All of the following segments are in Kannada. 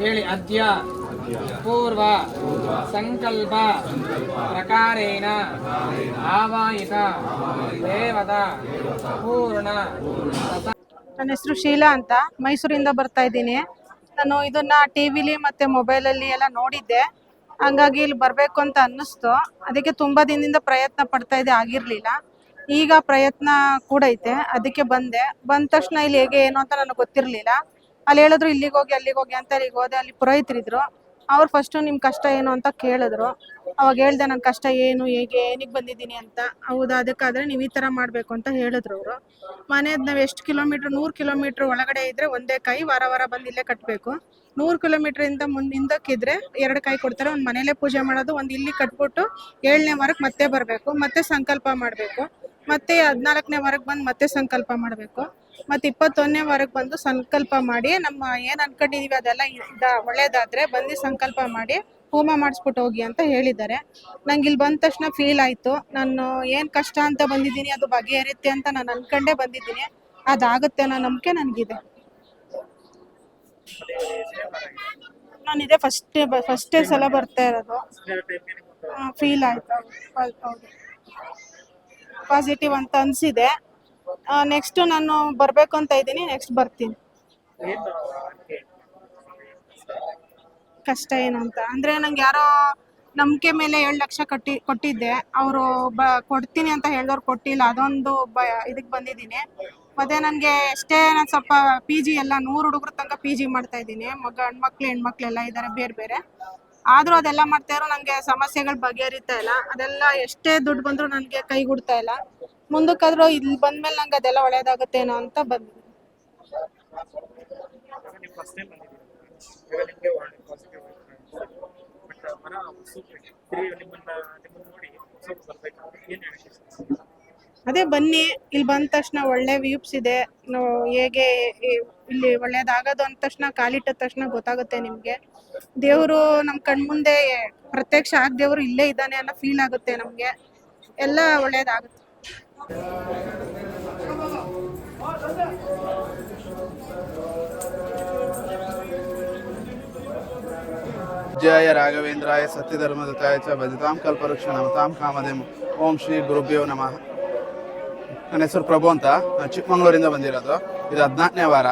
ಹೇಳಿ, ಅದ್ಯ, ಪೂರ್ವ, ಸಂಕಲ್ಪ, ಪ್ರಕಾರೇಣ, ಆವಾಹಿತ, ದೇವದ, ಪೂರ್ಣ, ನನ್ನ ಹೆಸರು ಶೀಲಾ ಅಂತ, ಮೈಸೂರಿಂದ ಬರ್ತಾ ಇದ್ದೀನಿ. ನಾನು ಇದನ್ನ ಟಿವಿಲಿ ಮತ್ತೆ ಮೊಬೈಲಲ್ಲಿ ಎಲ್ಲ ನೋಡಿದ್ದೆ. ಹಂಗಾಗಿ ಇಲ್ಲಿ ಬರಬೇಕು ಅಂತ ಅನ್ನಿಸ್ತು. ಅದಕ್ಕೆ ತುಂಬಾ ದಿನದಿಂದ ಪ್ರಯತ್ನ ಪಡ್ತಾ ಇದೆ ಆಗಿರ್ಲಿಲ್ಲ. ಈಗ ಪ್ರಯತ್ನ ಕೂಡ ಐತೆ, ಅದಕ್ಕೆ ಬಂದೆ. ಬಂದ ತಕ್ಷಣ ಇಲ್ಲಿ ಹೇಗೆ ಏನು ಅಂತ ನನಗೆ ಗೊತ್ತಿರಲಿಲ್ಲ. ಅಲ್ಲಿ ಹೇಳಿದ್ರು ಇಲ್ಲಿಗೆ ಹೋಗಿ ಅಲ್ಲಿಗೆ ಹೋಗಿ ಅಂತ ಅಲ್ಲಿಗೆ ಹೋದೆ. ಅಲ್ಲಿ ಪುರೋಹಿತರಿದ್ರು. ಅವ್ರು ಫಸ್ಟು ನಿಮ್ಮ ಕಷ್ಟ ಏನು ಅಂತ ಕೇಳಿದ್ರು. ಅವಾಗ ಹೇಳ್ದೆ ನನ್ನ ಕಷ್ಟ ಏನು, ಹೇಗೆ ಏನಿಗೆ ಬಂದಿದ್ದೀನಿ ಅಂತ. ಹೌದಾ, ಅದಕ್ಕಾದ್ರೆ ನೀವು ಈ ಥರ ಮಾಡಬೇಕು ಅಂತ ಹೇಳಿದ್ರು ಅವರು. ಮನೆಯದ್ ನಾವು ಎಷ್ಟು ಕಿಲೋಮೀಟ್ರ್, ನೂರು ಕಿಲೋಮೀಟ್ರ್ ಒಳಗಡೆ ಇದ್ರೆ ಒಂದೇ ಕೈ ವಾರ ವಾರ ಬಂದು ಇಲ್ಲೇ ಕಟ್ಟಬೇಕು ನೂರು ಇಂದ ಮುಂದೆ ಹಿಂದಕ್ಕಿದ್ರೆ ಎರಡು ಕೈ ಕೊಡ್ತಾರೆ. ಒಂದು ಮನೇಲೆ ಪೂಜೆ ಮಾಡೋದು, ಒಂದು ಇಲ್ಲಿ ಕಟ್ಬಿಟ್ಟು ಏಳನೇ ವಾರಕ್ಕೆ ಮತ್ತೆ ಬರಬೇಕು, ಮತ್ತೆ ಸಂಕಲ್ಪ ಮಾಡಬೇಕು. ಮತ್ತೆ ಹದಿನಾಲ್ಕನೇ ವಾರಕ್ಕೆ ಬಂದು ಮತ್ತೆ ಸಂಕಲ್ಪ ಮಾಡಬೇಕು. ಮತ್ತೆ ಇಪ್ಪತ್ತೊಂದನೇ ವಾರಕ್ಕೆ ಬಂದು ಸಂಕಲ್ಪ ಮಾಡಿ, ನಮ್ಮ ಏನು ಅನ್ಕೊಂಡಿದೀವಿ ಅದೆಲ್ಲ ಇದ- ಒಳ್ಳೇದಾದ್ರೆ ಬಂದು ಸಂಕಲ್ಪ ಮಾಡಿ ಹೋಮ ಮಾಡಿಸ್ಬಿಟ್ಟು ಹೋಗಿ ಅಂತ ಹೇಳಿದ್ದಾರೆ. ನಂಗೆ ಇಲ್ಲಿ ಬಂದ ತಕ್ಷಣ ಫೀಲ್ ಆಯ್ತು. ನಾನು ಏನ್ ಕಷ್ಟ ಅಂತ ಬಂದಿದ್ದೀನಿ, ಅದು ಬಗೆಹರಿಯುತ್ತೆ ಅಂತ ನಾನು ಅನ್ಕೊಂಡೇ ಬಂದಿದ್ದೀನಿ. ಅದಾಗುತ್ತೆ ಅನ್ನೋ ನಂಬಿಕೆ ನನಗಿದೆ. ನಾನು ಇದೇ ಫಸ್ಟ್ ಫಸ್ಟೇ ಸಲ ಬರ್ತಾ ಇರೋದು. ಫೀಲ್ ಆಯ್ತು. ಪಾಸಿಟಿವ್ ಅಂತ ಅನ್ಸಿದೆ. ನೆಕ್ಸ್ಟ್ ನಾನು ಬರ್ಬೇಕು ಅಂತ ಇದ್ದೀನಿ. ನೆಕ್ಸ್ಟ್ ಬರ್ತೀನಿ. ಕಷ್ಟ ಏನು ಅಂತ ಅಂದ್ರೆ ನಂಗೆ ಯಾರೋ ನಂಬಿಕೆ ಮೇಲೆ ಏಳು ಲಕ್ಷ ಕಟ್ಟಿ, ಕೊಟ್ಟಿದ್ದೆ. ಅವರು ಬ, ಕೊಡ್ತೀನಿ ಅಂತ ಹೇಳಿದವ್ರು ಕೊಟ್ಟಿಲ್ಲ. ಅದೊಂದು ಬ ಇದಕ್ಕೆ ಬಂದಿದ್ದೀನಿ. ಮತ್ತೆ ನನಗೆ ಎಷ್ಟೇ ನಾನು ಸ್ವಲ್ಪ ಪಿ ಜಿ ಎಲ್ಲ ನೂರು ಹುಡುಗರ ತನಕ ಪಿ ಜಿ ಮಾಡ್ತಾ ಇದ್ದೀನಿ. ಮಗ ಗಂಡ್ಮಕ್ಳು ಹೆಣ್ಮಕ್ಳು ಎಲ್ಲ ಇದ್ದಾರೆ ಬೇರೆ ಬೇರೆ. ಆದ್ರೂ ಅದೆಲ್ಲ ಮಾಡ್ತಾ ಇರೋ ನನಗೆ ಸಮಸ್ಯೆಗಳು ಬಗೆಹರಿತಾ ಇಲ್ಲ. ಅದೆಲ್ಲ ಎಷ್ಟೇ ದುಡ್ಡು ಬಂದರೂ ನನಗೆ ಕೈಗೂಡ್ತಾ ಇಲ್ಲ. ಮುಂದಕ್ಕಾದ್ರೂ ಇಲ್ಲಿ ಬಂದ್ಮೇಲೆ ನಂಗೆ ಅದೆಲ್ಲ ಒಳ್ಳೇದಾಗುತ್ತೇನೋ ಅಂತ ಬಂದಿದ್ದೀನಿ ನೀವು ಫಸ್ಟ್ ಟೈಮ್ ಬಂದಿದ್ದೀರಿ ಇವಾಗ ನಿಮಗೆ ಒಳ್ಳೆ ಪಾಸಿಟಿವ್ ಬಟ್ ಅದೇ ಬನ್ನಿ, ಇಲ್ಲಿ ಬಂದ ತಕ್ಷಣ ಒಳ್ಳೆ ವ್ಯೂಪ್ಸ್ ಇದೆ. ನಾವು ಹೇಗೆ ಇಲ್ಲಿ ಒಳ್ಳೇದಾಗೋದು ಅಂದ ತಕ್ಷಣ, ಕಾಲಿಟ್ಟ ತಕ್ಷಣ ಗೊತ್ತಾಗುತ್ತೆ ನಿಮ್ಗೆ. ದೇವರು ನಮ್ ಕಣ್ಮುಂದೆ ಪ್ರತ್ಯಕ್ಷ ಆಗ ದೇವರು ಇಲ್ಲೇ ಇದ್ದಾನೆ ಅನ್ನೋ ಫೀಲ್ ಆಗುತ್ತೆ ನಮ್ಗೆ. ಎಲ್ಲ ಒಳ್ಳೇದಾಗುತ್ತೆ. ಜಯ ರಾಘವೇಂದ್ರಾಯ ಸತ್ಯಧರ್ಮದತಾಯ ಚ ಭಜತಾಂ ಕಲ್ಪವೃಕ್ಷ ನಮತಾಂ ಕಾಮಧೇಮ. ಓಂ ಶ್ರೀ ಗುರುಭ್ಯೋ ನಮಃ. ನನ್ನ ಹೆಸರು ಪ್ರಭು ಅಂತ. ನಾನು ಚಿಕ್ಕಮಂಗ್ಳೂರಿಂದ ಬಂದಿರೋದು. ಇದು ಹದಿನಾಲ್ಕನೇ ವಾರ.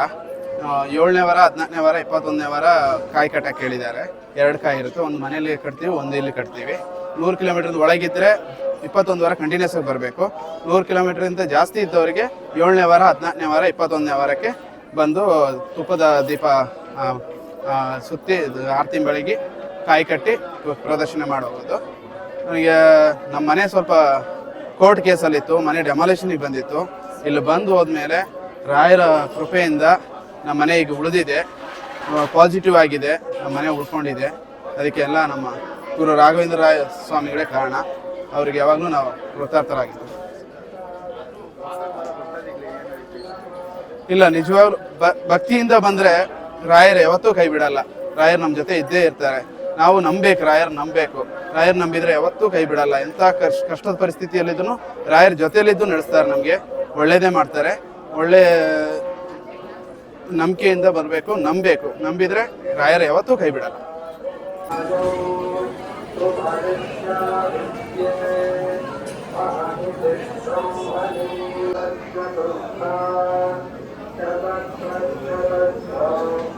ಏಳನೇ ವಾರ, ಹದಿನಾಲ್ಕನೇ ವಾರ, ಇಪ್ಪತ್ತೊಂದನೇ ವಾರ ಕಾಯಿ ಕಟ್ಟಕ್ಕೆ ಹೇಳಿದ್ದಾರೆ ಎರಡು ಕಾಯಿ ಇರುತ್ತೆ. ಒಂದು ಮನೇಲಿ ಕಟ್ತೀವಿ, ಒಂದು ಇಲ್ಲಿ ಕಟ್ತೀವಿ. ನೂರು ಕಿಲೋಮೀಟರ್ ಒಳಗಿದ್ರೆ ಇಪ್ಪತ್ತೊಂದು ವಾರ ಕಂಟಿನ್ಯೂಸ್ ಆಗಿ ಬರಬೇಕು. ನೂರು ಕಿಲೋಮೀಟರ್ಗಿಂತ ಜಾಸ್ತಿ ಇದ್ದವರಿಗೆ ಏಳನೇ ವಾರ, ಹದಿನಾಲ್ಕನೇ ವಾರ, ಇಪ್ಪತ್ತೊಂದನೇ ವಾರಕ್ಕೆ ಬಂದು ತುಪ್ಪದ ದೀಪ ಸುತ್ತಿ ಆರತಿ ಬೆಳಗ್ಗೆ ಕಾಯಿ ಕಟ್ಟಿ ಪ್ರದರ್ಶನ ಮಾಡೋದು ನನಗೆ ನಮ್ಮ ಮನೆ ಸ್ವಲ್ಪ ಕೋರ್ಟ್ ಕೇಸಲ್ಲಿತ್ತು, ಮನೆ ಡೆಮಾಲೇಷನ್ಗೆ ಬಂದಿತ್ತು. ಇಲ್ಲಿ ಬಂದು ಹೋದ್ಮೇಲೆ ರಾಯರ ಕೃಪೆಯಿಂದ ನಮ್ಮ ಮನೆ ಈಗ ಉಳಿದಿದೆ. ಪಾಸಿಟಿವ್ ಆಗಿದೆ, ನಮ್ಮ ಮನೆ ಉಳ್ಕೊಂಡಿದೆ. ಅದಕ್ಕೆಲ್ಲ ನಮ್ಮ ಗುರು ರಾಘವೇಂದ್ರ ರಾಯ ಸ್ವಾಮಿಗಳೇ ಕಾರಣ. ಅವ್ರಿಗೆ ಯಾವಾಗಲೂ ನಾವು ಕೃತಾರ್ಥರಾಗಿದ್ದೀವಿ. ಇಲ್ಲ, ನಿಜವಾಗ್ಲು, ಭಕ್ತಿಯಿಂದ ಬಂದ್ರೆ ರಾಯರು ಯಾವತ್ತೂ ಕೈ ಬಿಡಲ್ಲ. ರಾಯರ್ ನಮ್ಮ ಜೊತೆ ಇದ್ದೇ ಇರ್ತಾರೆ. ನಾವು ನಂಬೇಕು, ರಾಯರ್ ನಂಬಬೇಕು ರಾಯರ್ ನಂಬಿದ್ರೆ ಯಾವತ್ತೂ ಕೈ ಬಿಡಲ್ಲ. ಎಂಥ ಕಷ್ಟ ಕಷ್ಟದ ಪರಿಸ್ಥಿತಿಯಲ್ಲಿದ್ದು ರಾಯರ್ ಜೊತೆಯಲ್ಲಿದ್ದು ನಡೆಸ್ತಾರೆ ನಮಗೆ. ಒಳ್ಳೇದೇ ಮಾಡ್ತಾರೆ. ಒಳ್ಳೆ ನಂಬಿಕೆಯಿಂದ ಬರಬೇಕು ನಂಬಬೇಕು ನಂಬಿದ್ರೆ ರಾಯರ್ ಯಾವತ್ತೂ ಕೈ ಬಿಡಲ್ಲ. Thank you.